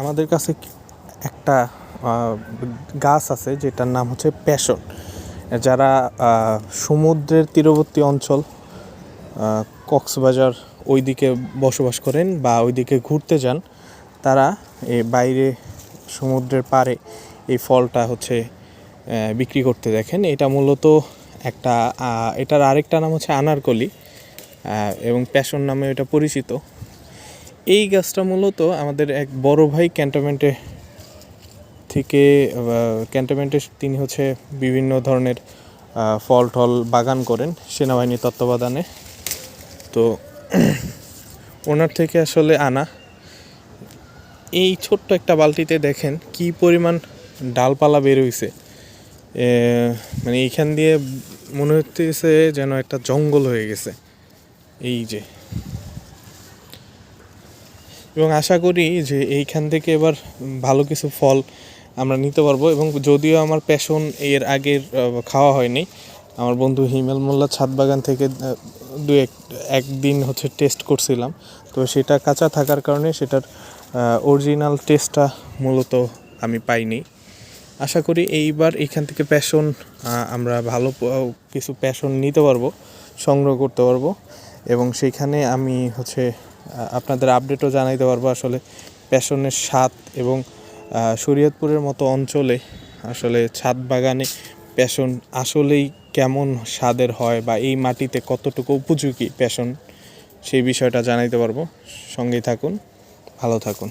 আমাদের কাছে একটা গাছ আছে যেটার নাম হচ্ছে প্যাশন। যারা সমুদ্রের তীরবর্তী অঞ্চল কক্সবাজার ওইদিকে বসবাস করেন বা ওইদিকে ঘুরতে যান, তারা এ বাইরে সমুদ্রের পাড়ে এই ফলটা হচ্ছে বিক্রি করতে দেখেন। এটা মূলত একটা এটার আরেকটা নাম হচ্ছে আনারকলি এবং প্যাশন নামে এটা পরিচিত। এই গাছটা মূলত আমাদের এক বড় ভাই ক্যান্টনমেন্টে থেকে ক্যান্টনমেন্টে তিনি হচ্ছে বিভিন্ন ধরনের ফল টল বাগান করেন সেনাবাহিনীর তত্ত্বাবধানে। তো ওনার থেকে আসলে আনা। এই ছোট্ট একটা বালতিতে দেখেন কি পরিমাণ ডালপালা বের হইছে। মানে এইখান দিয়ে মনে হচ্ছে যেন একটা জঙ্গল হয়ে গেছে। এই যে। এবং আশা করি যে এইখান থেকে এবার ভালো কিছু ফল আমরা নিতে পারব এবং যদিও আমার প্যাশন এর আগের খাওয়া হয়নি, আমার বন্ধু হিমেল মোল্লা ছাদ বাগান থেকে দু এক, একদিন হচ্ছে টেস্ট করছিলাম। তো সেটা কাঁচা থাকার কারণে সেটার অরিজিনাল টেস্টটা মূলত আমি পাইনি। আশা করি এইবার এখান থেকে প্যাশন আমরা ভালো কিছু প্যাশন নিতে পারব, সংগ্রহ করতে পারব এবং সেইখানে আমি হচ্ছে আপনাদের আপডেটও জানাইতে পারব আসলে প্যাশনের স্বাদ এবং শরীয়তপুরের মতো অঞ্চলে আসলে ছাদ বাগানে প্যাশন আসলেই কেমন স্বাদের হয় বা এই মাটিতে কতটুকু উপযোগী প্যাশন, সেই বিষয়টা জানাইতে পারব সঙ্গেই থাকুন, ভালো থাকুন।